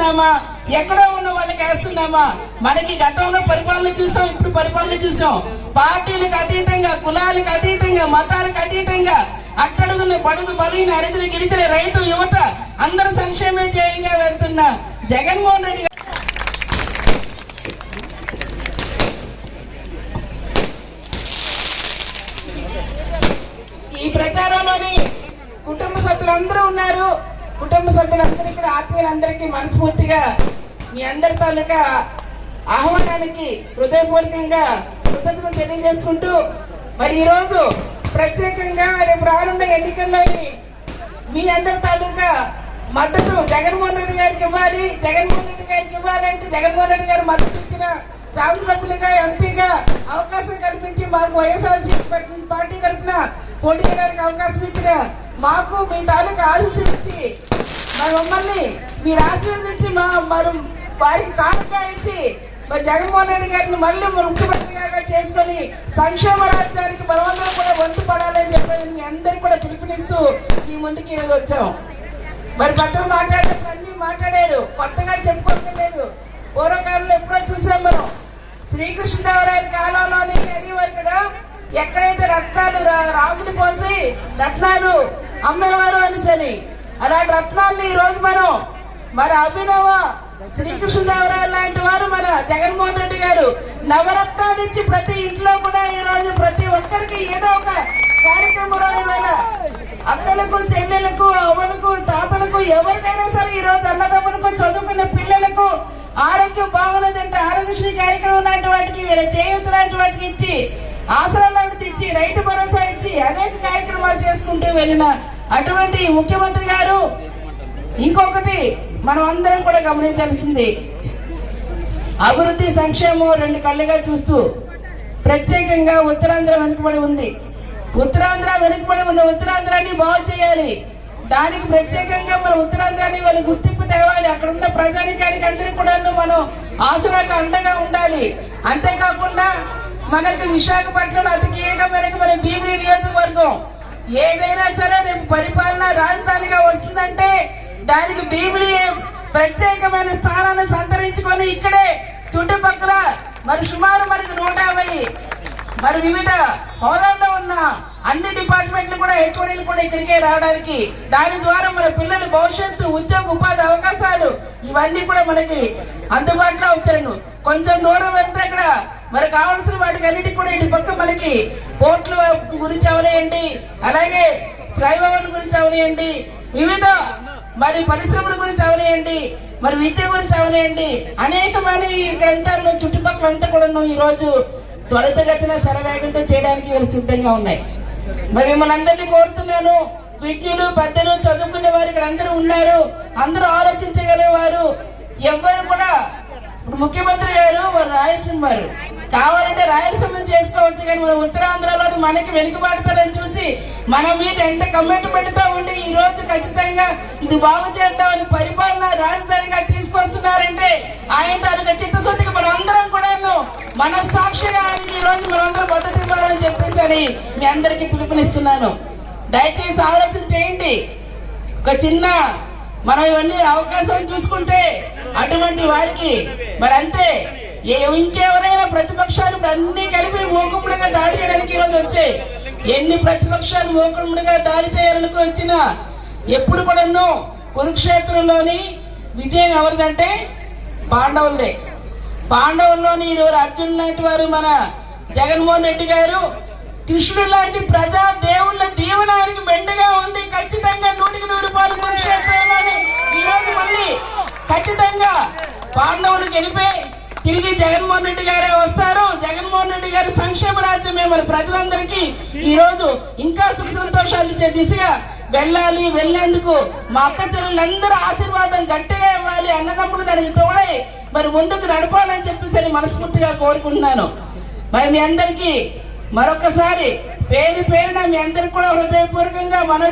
వేస్తున్నామా? ఎక్కడో ఉన్న వాళ్ళకి వేస్తున్నామా? మనకి గతంలో పరిపాలన చూసాం ఇప్పుడు పరిపాలన చూసాం. పార్టీలకు అతీతంగా కులాలకు అతీతంగా మతాలకు అతీతంగా అట్టడుగున్న బడుగు బలైన అరిగిన గిరిచిన రైతు యువత అందరూ సంక్షేమ ధ్యేయంగా వెళ్తున్న జగన్మోహన్ రెడ్డి గారు ఈ ప్రచారంలోని కుటుంబ సభ్యులందరూ ఉన్నారు కుటుంబ సభ్యులందరికీ కూడా ఆత్మీయులందరికీ మనస్ఫూర్తిగా మీ అందరి తాలూకా ఆహ్వానానికి హృదయపూర్వకంగా కృతజ్ఞతలు తెలియజేసుకుంటూ మరి ఈరోజు ప్రత్యేకంగా రేపు రానున్న ఎన్నికల్లోని మీ అందరి తాలూకా మద్దతు జగన్మోహన్ రెడ్డి గారికి ఇవ్వాలి. జగన్మోహన్ రెడ్డి గారికి ఇవ్వాలంటే జగన్మోహన్ రెడ్డి గారు మద్దతు ఇచ్చిన శాసనసభ్యులుగా ఎంపీగా అవకాశం కల్పించి మాకు వైఎస్ఆర్సీపీ పార్టీ తరఫున పోటీ చేయడానికి అవకాశం ఇచ్చిన మాకు మీ తాలూకా ఆశీస్సులు ఇచ్చి మరి మమ్మల్ని మీరు ఆశీర్వదించి మా మరి వారికి కానుకాయించి ఇచ్చి మరి జగన్మోహన్ రెడ్డి గారిని మళ్ళీ ముఖ్యమంత్రిగా చేసుకొని సంక్షేమ రాజ్యానికి మనమందరం కూడా వంతు పడాలని చెప్పి మీ అందరికి కూడా పిలుపునిస్తూ మీ ముందుకి ఈరోజు వచ్చాం. మరి పెద్దలు మాట్లాడేటప్పుడు అన్నీ మాట్లాడారు. కొత్తగా చెప్పుకోలేదు పూర్వకాలంలో ఎప్పుడో చూసాం మనం. శ్రీకృష్ణదేవరాయ కాలంలోనే అనేవారు ఇక్కడ ఎక్కడైతే రత్నాలు రా- రాసులు పోసి రత్నాలు అమ్మేవారు అనేసని అలాంటి రత్నాల్ని ఈ రోజు మనం మరి అభినవ శ్రీకృష్ణదేవరాయలు లాంటి వారు మన జగన్మోహన్ రెడ్డి గారు నవరత్నాలు ఇచ్చి ప్రతి ఇంట్లో కూడా ఈ రోజు ప్రతి ఒక్కరికి ఏదో ఒక కార్యక్రమం రోజు మన అక్కలకు చెల్లెలకు అవ్వలకు తాతలకు ఎవరికైనా సరే ఈ రోజు అన్నదమ్ములకు చదువుకున్న పిల్లలకు ఆరోగ్యం బాగున్నదంటే ఆరోగ్యశ్రీ కార్యక్రమం లాంటి వాటికి వీళ్ళ చేయూత లాంటి వాటికి ఇచ్చి ఆసరాలు లాంటిది ఇచ్చి రైతు భరోసా ఇచ్చి అనేక కార్యక్రమాలు చేసుకుంటూ వెళ్ళిన అటువంటి ముఖ్యమంత్రి గారు ఇంకొకటి మనం అందరం కూడా గమనించాల్సింది. అభివృద్ధి సంక్షేమం రెండు కళ్ళుగా చూస్తూ ప్రత్యేకంగా ఉత్తరాంధ్ర వెనుకబడి ఉంది. ఉత్తరాంధ్ర వెనుకబడి ఉన్న ఉత్తరాంధ్రాన్ని బాగు చేయాలి. దానికి ప్రత్యేకంగా మన ఉత్తరాంధ్రాన్ని వాళ్ళు గుర్తింపు తేవాలి. అక్కడ ఉన్న ప్రజానికానికి అందరికీ కూడా మనం ఆసరాకు అండగా ఉండాలి. అంతేకాకుండా మనకి విశాఖపట్నం అతి కీలకమైన మన భీమిలి నియోజకవర్గం. ఏదైనా సరే రేపు పరిపాలన రాజధానిగా వస్తుందంటే దానికి భీమిలి ప్రత్యేకమైన స్థానాన్ని సంతరించుకొని ఇక్కడే చుట్టుపక్కల మరి సుమారు మనకి నూట యాభై మరి వివిధ హోదాల్లో ఉన్న అన్ని డిపార్ట్మెంట్లు కూడా హెచ్ఓడీలు కూడా ఇక్కడికే రావడానికి దాని ద్వారా మన పిల్లల భవిష్యత్తు ఉద్యోగ ఉపాధి అవకాశాలు ఇవన్నీ కూడా మనకి అందుబాటులో వచ్చాను కొంచెం దూరం వెళ్తే ఇక్కడ మరి కావాల్సిన వాటికి అన్నిటికి కూడా ఇటు పక్క మనకి పోర్ట్ల గురించి అవనేయండి అలాగే ఫ్లైఓవర్ల గురించి అవనేయండి వివిధ మరి పరిశ్రమల గురించి అవనేయండి మరి విద్య గురించి అవనేయండి అనేకమైనవి ఇక్కడంతా చుట్టుపక్కల అంతా కూడా ఈ రోజు త్వరితగతిన శరవేగంతో చేయడానికి వీళ్ళు సిద్ధంగా ఉన్నాయి. మరి మిమ్మల్ని అందరినీ కోరుతున్నాను విద్యలు పెద్దలు చదువుకునే వారు ఇక్కడ అందరూ ఉన్నారు అందరూ ఆలోచించగలిగేవారు ఎవ్వరు కూడా ముఖ్యమంత్రి గారు వారు రాయలసీమ వారు. కావాలంటే రాయలసీమను చేసుకోవచ్చు కానీ మన ఉత్తరాంధ్రలో మనకి వెనుకబడతారని చూసి మన మీద ఎంత కమిట్మెంట్తో ఉండి ఈ రోజు ఖచ్చితంగా ఇది బాగు చేద్దామని పరిపాలన రాజధానిగా తీసుకొస్తున్నారంటే ఆయన తనకు చిత్తశుద్ధికి మన అందరం కూడా మన సాక్షిగా ఆయనకి ఈ రోజు మనందరం మద్దతు ఇవ్వాలని చెప్పేసి అని మీ అందరికీ పిలుపునిస్తున్నాను. దయచేసి ఆలోచన చేయండి. ఒక చిన్న మనం ఇవన్నీ అవకాశం చూసుకుంటే అటువంటి వారికి మరి అంతే ఏ ఇంకెవరైనా ప్రతిపక్షాలు అన్ని కలిపి మూకుముడిగా దాడి చేయడానికి ఈరోజు వచ్చాయి ఎన్ని ప్రతిపక్షాలు మూకుముడిగా దాడి చేయాలనుకు వచ్చినా ఎప్పుడు కూడాను కురుక్షేత్రంలోని విజయం ఎవరిదంటే పాండవులదే. పాండవుల్లోని ఈరోజు అర్జున్ లాంటి వారు మన జగన్మోహన్ రెడ్డి గారు కృష్ణుడు లాంటి ప్రజా దేవుళ్ళ దీవనానికి బెండగా ఉంది. ఖచ్చితంగా నూటికి నూరు రూపాయలు కురుక్షేత్రంలోని ఈరోజు మళ్ళీ ఖచ్చితంగా పాండవులు గెలిపే తిరిగి జగన్మోహన్ రెడ్డి గారే వస్తారు. జగన్మోహన్ రెడ్డి గారి సంక్షేమ రాజ్యమే మన ప్రజలందరికీ ఈ రోజు ఇంకా సుఖ సంతోషాలు ఇచ్చే దిశగా వెళ్ళాలి వెళ్ళేందుకు మా అక్క చెల్లెలందరూ ఆశీర్వాదం గట్టిగా ఇవ్వాలి అన్నదమ్ములు దానికి తోడై మరి ముందుకు నడపాలని చెప్పేసి అని మనస్ఫూర్తిగా కోరుకుంటున్నాను. మరి మీ అందరికీ మరొకసారి పేరు పేరున మీ అందరికి కూడా హృదయపూర్వకంగా మనం